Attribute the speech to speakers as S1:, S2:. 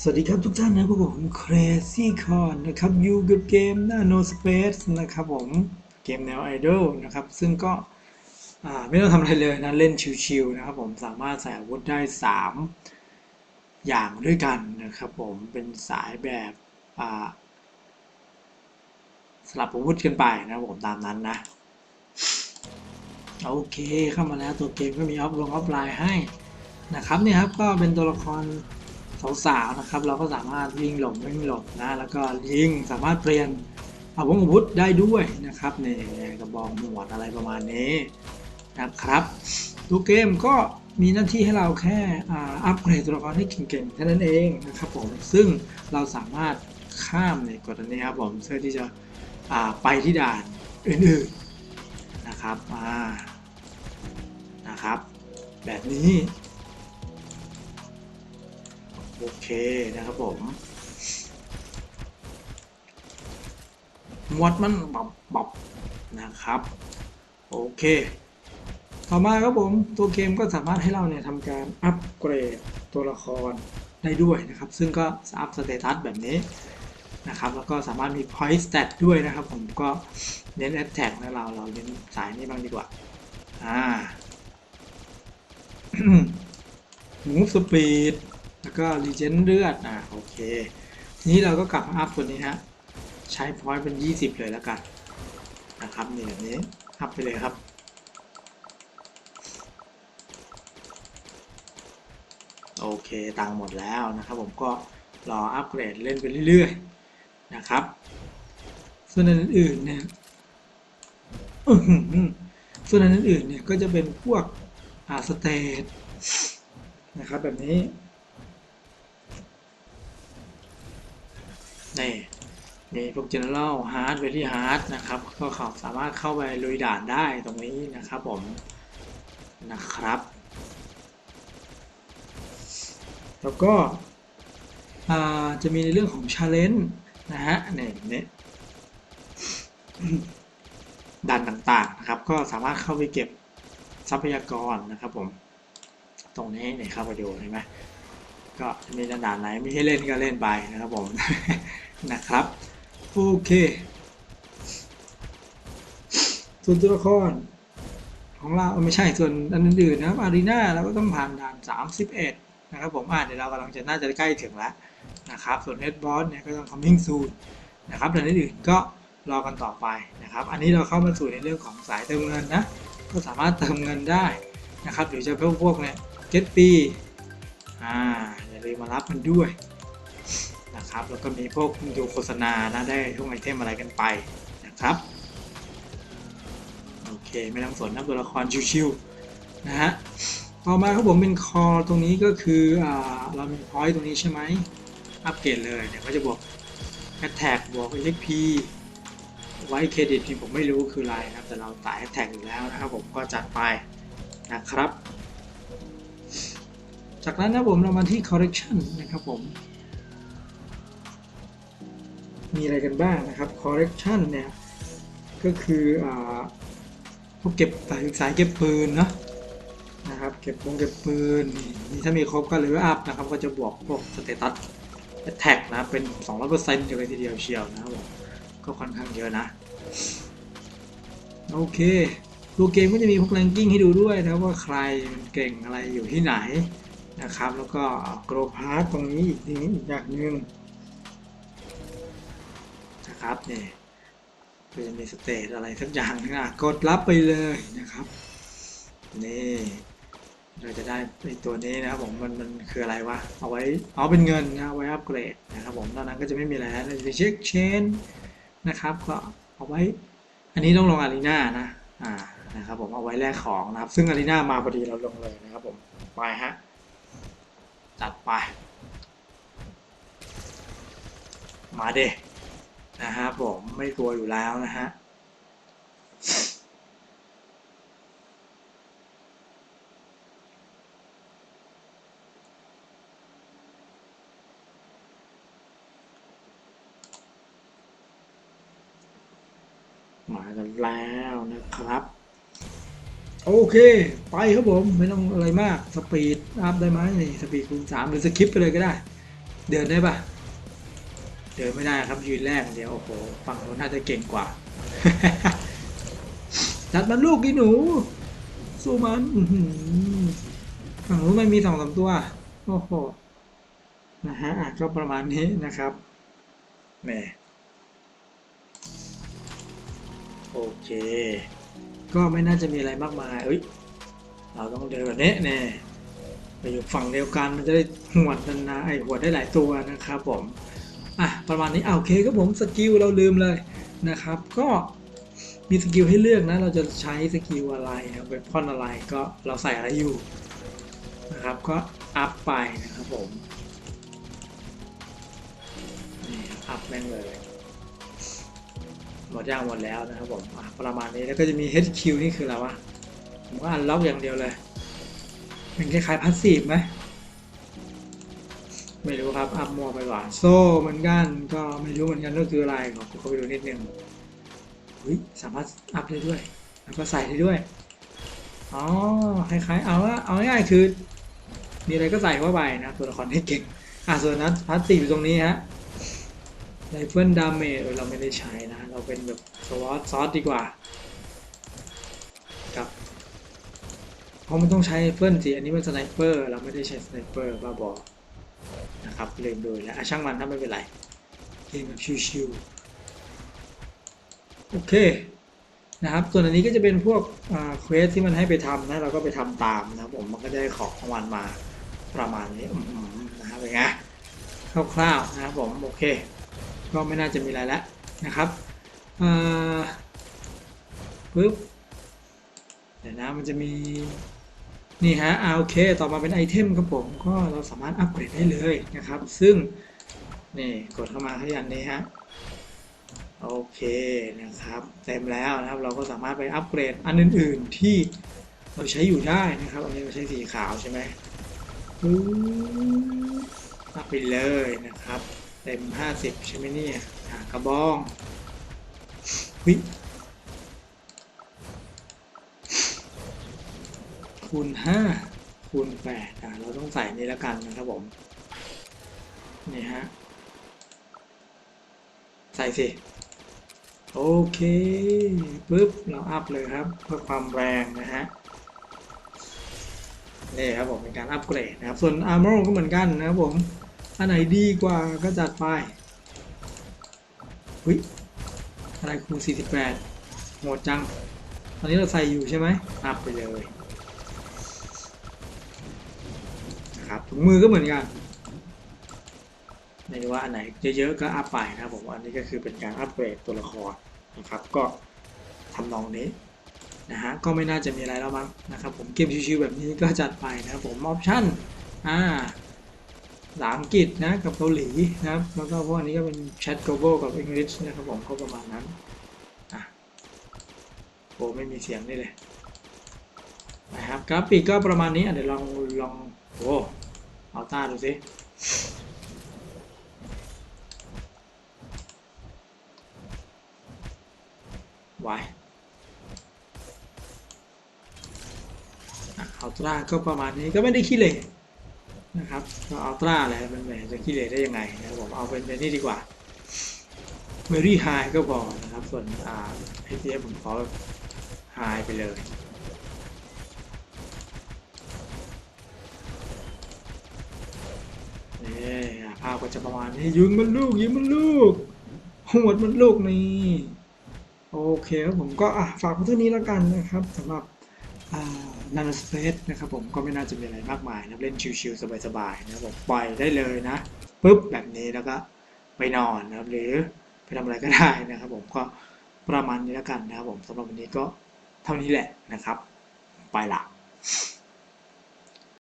S1: สวัสดีครับทุกท่านนะพวกผม Crazy Con นะครับอยู่กับเกม Nano Space นะครับผมเกมแนวไอดอลนะครับ ซึ่งก็ไม่ต้องทำอะไรเลยนะ เล่นชิวๆนะครับผมสามารถใส่อาวุธได้ 3 อย่างด้วยกันนะครับผมเป็นสายแบบสลับอาวุธกันไปนะครับผมตามนั้นนะ โอเคเข้ามาแล้วตัวเกมก็มีออฟลงออฟไลน์ให้นะครับเนี่ยครับก็เป็นตัวละคร สาวๆนะครับ เราก็สามารถวิ่งหลบวิ่งหลบนะแล้วก็ยิงสามารถเปลี่ยนอาวุธอาวุธได้ด้วยนะครับในกระบอกหมวดอะไรประมาณนี้นะครับตัวเกมก็มีหน้าที่ให้เราแค่อัปเกรดตัวละครให้เก่งๆแค่นั้นเองนะครับผมซึ่งเราสามารถข้ามในกฎนี้ครับผมเพื่อที่จะไปที่ด่านอื่นๆนะครับนะครับ แบบนี้ โอเคนะครับผมมวดมันบับบับนะครับ โอเค ต่อมาครับผมตัวเกมก็สามารถให้เราเนี่ยทำการอัปเกรดตัวละครได้ด้วยนะครับ ซึ่งก็อัพสเตตัสแบบนี้นะครับ แล้วก็สามารถมี point stat ด้วยนะครับ ผมก็เน้น attack นะเราเราเน้นสายนี้บ้างดีกว่าอ่า move speed แล้วก็รีเจนเลือดอ่าโอเค ทีนี้เราก็กลับมาอัพตัวนี้ฮะ ใช้พอยต์เป็น 20 เลยแล้วกัน นะครับนี่แบบนี้อัพไปเลยครับโอเคตังหมดแล้วนะครับผมก็รออัปเกรดเล่นไปเรื่อยๆนะครับ ส่วนอันอื่นๆเนี่ยส่วนอันอื่นๆเนี่ยก็จะเป็นพวกอาสเตทนะครับแบบนี้ นี่มีพวก general hard very hard นะครับ ก็เขาสามารถเข้าไปลุยด่านได้ตรงนี้นะครับผมนะครับ แล้วก็จะมีในเรื่องของ challenge นะฮะนี่เนี่ด่านต่างๆนะครับ ก็สามารถเข้าไปเก็บทรัพยากรนะครับผม ตรงนี้เนี่ยเข้าไปดูเห็นไหมก็มีด่านไหนไม่ให้เล่นก็เล่นไปนะครับผม นะครับโอเค ส่วนตัวละครของเราไม่ใช่ส่วนอันอื่นๆนะครับอารีนาเราก็ต้องผ่านด่าน 31 นะครับผมอ่านเดี๋ยวเรากำลังจะน่าจะใกล้ถึงแล้วนะครับ ส่วนเฮดบอสเนี่ยก็ต้อง coming soon นะครับด่านอื่นๆก็รอกันต่อไปนะครับ อันนี้เราเข้ามาสู่ในเรื่องของสายเติมเงินนะ ก็สามารถเติมเงินได้นะครับหรือจะเพิ่มพวกเนี่ยเก็ตปีอ่าอย่าลืมมารับมันด้วย นะครับ แล้วก็มีพวกดูโฆษณานะได้ทุกไอเทมอะไรกันไปนะครับโอเคไม่ต้องสนนะตัวละครชิวๆนะฮะต่อมาครับผมเป็นคอตรงนี้ก็คืออเรามีพอยต์ตรงนี้ใช่ไหมอัปเกรดเลยเดี๋ยวก็จะบวก Attack บวก XP ไว้เครดิตนี่ผมไม่รู้คืออะไรนะครับ แต่เราตาย Attack อยู่แล้วนะครับผมก็จัดไปนะครับ จากนั้นนะผมเรามาที่ correction นะครับผม มีอะไรกันบ้างนะครับ correction เนี่ยก็คืออพวกเก็บสายสายเก็บปืนเนาะนะครับเก็บปงเก็บปืนนี่ถ้ามีครบก็เลเวลอัพนะครับก็จะบวกพวกสเตตัสแท็กนะเป็น 200%เลยทีเดียวเชียวนะครับก็ค่อนข้างเยอะนะ โอเคตัวเกมก็จะมีพวกแรงกิ้งให้ดูด้วยนะว่าใครมันเก่งอะไรอยู่ที่ไหนนะครับ แล้วก็โกรพาร์ตรงนี้อีกทีอีกอย่างหนึ่ง นะครับเนี่ยก็จะมีสเตจอะไรสักอย่างนึงอะกดรับไปเลยนะครับนี่เราจะได้ไอตัวนี้นะครับผมมันมันคืออะไรวะเอาไว้เอาเป็นเงินนะเอาไว้อัปเกรดนะครับผมตอนนั้นก็จะไม่มีอะไรแล้วจะไปเช็คเชนนะครับก็เอาไว้ อันนี้ต้องลงอารีนานะอ่านะครับผมเอาไว้แลกของนะครับ ซึ่งอารีนามาพอดีเราลงเลยนะครับผมไปฮะจัดไป มาเด นะฮะผมไม่กลัวอยู่แล้วนะฮะมากันแล้วนะครับ โอเค ไปครับผมไม่ต้องอะไรมาก สปีดอัพได้ไหมนี่สปีดคูณ3หรือสคิปไปเลยก็ได้ เดินได้ปะ เดินไม่ได้ครับยืนแรกเดียวโอ้โหฝั่งโน้นน่าจะเก่งกว่าจัดมันลูกดิหนูสู้มันฝั่งนู้นมันมีสองสามตัวโอ้โหนะฮะก็ประมาณนี้นะครับแหมโอเค ก็ไม่น่าจะมีอะไรมากมายเอ้ยเราต้องเดินแบบนี้แน่ไปอยู่ฝั่งเดียวกันมันจะได้หวดนานๆไอหัวได้หลายตัวนะครับผม อะประมาณนี้อะโอเคครับผมสกิลเราลืมเลยนะครับ ก็มีสกิลให้เลือกนะ เราจะใช้สกิลอะไรนะเวพอนอะไรก็เราใส่อะไรอยู่นะครับก็อัพไปนะครับผมนี่อัพแม่งเลยหมดย่างหมดแล้วนะครับผมอะประมาณนี้แล้วก็จะมี HQ นี่คืออะไรวะผมก็อันล็อกอย่างเดียวเลยเป็นคล้ายๆพาสซีฟไหม ไม่รู้ครับ อัพมัวไปก่อนโซ่เหมือนกันก็ไม่รู้เหมือนกันว่าคืออะไรขอเข้าไปดูนิดนึงอุ้ยสามารถอัพได้ด้วย แล้วก็ใส่ได้ด้วย อ๋อ คล้ายๆ เอาละเอาง่ายๆคือ มีอะไรก็ใส่เข้าไปนะ ตัวละครที่เก่ง อะส่วนนั้นพาสซีฟอยู่ตรงนี้ฮะไรเฟิลดาเมจเราไม่ได้ใช้นะ เราเป็นแบบสวอตซอสดีกว่าครับเพราะมันต้องใช้เฟิลสิอันนี้มันสไนเปอร์ เราไม่ได้ใช้สไนเปอร์บ้าบอ นะครับลืมดูแล้วอะช่างมันถ้าไม่เป็นไรเกมแบบชิวๆโอเคนะครับส่วนอันนี้ก็จะเป็นพวกเควสที่มันให้ไปทำนะเราก็ไปทำตามนะผมมันก็ได้ของรางวัลมาประมาณนี้นะครับเป็นไงคร่าวๆนะครับผมโอเค ก็ไม่น่าจะมีอะไรแล้วนะครับปึ๊บเดี๋ยวนะมันจะมี นี่ฮะอ่าโอเค ต่อมาเป็นไอเทมครับผม ก็เราสามารถอัปเกรดได้เลยนะครับ ซึ่ง นี่ กดเข้ามาที่อันนี้ฮะ โอเคนะครับ เต็มแล้วนะครับ เราก็สามารถไปอัปเกรดอันอื่น ๆ ที่เราใช้อยู่ได้นะครับ อันนี้เราใช้สีขาวใช่ไหมอัพไปเลยนะครับ เต็ม 50 ใช่ไหมเนี่ยกระบองวิ คูณ5คูณ8อะเราต้องใส่นี้แล้วกันนะครับผมนี่ฮะใส่สิโอเคปุ๊บเราอัพเลยครับเพื่อความแรงนะฮะนี่ครับผมเป็นการอัปเกรดนะครับ ส่วน Armor ก็เหมือนกันนะครับผมอันไหนดีกว่าก็จัดไปวิอะไรคูณ48โหดจัง ตอนนี้เราใส่อยู่ใช่ไหมอัพไปเลย นะครับถุงมือก็เหมือนกันไม่ว่าอันไหนเยอะๆก็อัพไปนะครับผมอันนี้ก็คือเป็นการอัปเกรดตัวละครนะครับ ก็ทำนองนี้นะฮะก็ไม่น่าจะมีอะไรแล้วมั้งนะครับ ผมเกมชิวๆแบบนี้ก็จัดไปนะครับผมออปชั่นอ่าภาษาอังกฤษนะกับเกาหลีนะครับแล้วก็พวกอันนี้ก็เป็นแชท global กับ English นะครับผมก็ประมาณนั้นอะโอ้ไม่มีเสียงนี่เลยนะครับกราฟิกก็ประมาณนี้อะเดี๋ยวลองลองโอ้ เอาต้าดูสิไว้อัลตร้าก็ประมาณนี้ก็ไม่ได้ขี้เหร่นะครับก็อัลตร้าอะไรมันแหมจะขี้เหร่ได้ยังไงนะผมเอาเป็นเป็นนี่ดีกว่า Very High ก็พอนะครับ ส่วนอ่า HTF ผมขอ High ไปเลย นี่อะ ภาพก็จะประมาณนี้ยิงมันลูกยิงมันลูกหวดมันลูกนี่โอเคครับผมก็อะฝากเท่านี้แล้วกันนะครับสำหรับนันสเปซนะครับผมก็ไม่น่าจะมีอะไรมากมายนะเล่นชิวๆสบายๆนะครับผมปล่อยได้เลยนะปุ๊บแบบนี้แล้วก็ไปนอนนะครับหรือไปทำอะไรก็ได้นะครับ ผมก็ประมาณนี้แล้วกันนะครับผมสำหรับวันนี้ก็เท่านี้แหละนะครับ ไปละ